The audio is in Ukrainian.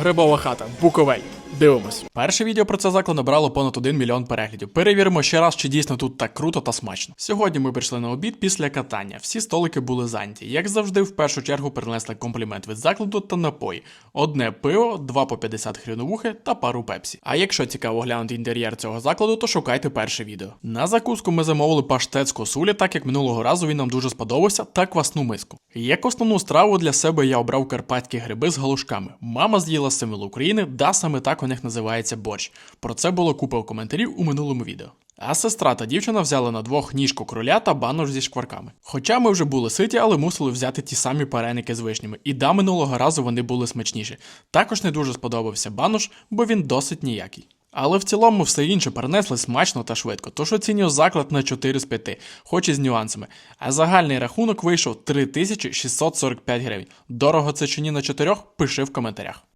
Грибова хата, Буковель. Дивимось. Перше відео про це заклад набрало понад 1 мільйон переглядів. Перевіримо ще раз, чи дійсно тут так круто та смачно. Сьогодні ми прийшли на обід після катання. Всі столики були зайняті. Як завжди, в першу чергу принесли комплімент від закладу та напої: одне пиво, два по 50 хріновухи та пару пепсі. А якщо цікаво глянути інтер'єр цього закладу, то шукайте перше відео. На закуску ми замовили паштет з косулі, так як минулого разу він нам дуже сподобався, та квасну миску. Як основну страву для себе я обрав карпатські гриби з галушками. Мама з'їла символ України, да саме так у них називається борщ. Про це було купа коментарів у минулому відео. А сестра та дівчина взяли на двох ніжку кроля та банош зі шкварками. Хоча ми вже були ситі, але мусили взяти ті самі пареники з вишнями. І да, минулого разу вони були смачніші. Також не дуже сподобався банош, бо він досить ніякий. Але в цілому все інше перенесли смачно та швидко, тож оцінюю заклад на 4 з 5, хоч і з нюансами. А загальний рахунок вийшов 3645 гривень. Дорого це чи ні на 4? Пиши в коментарях.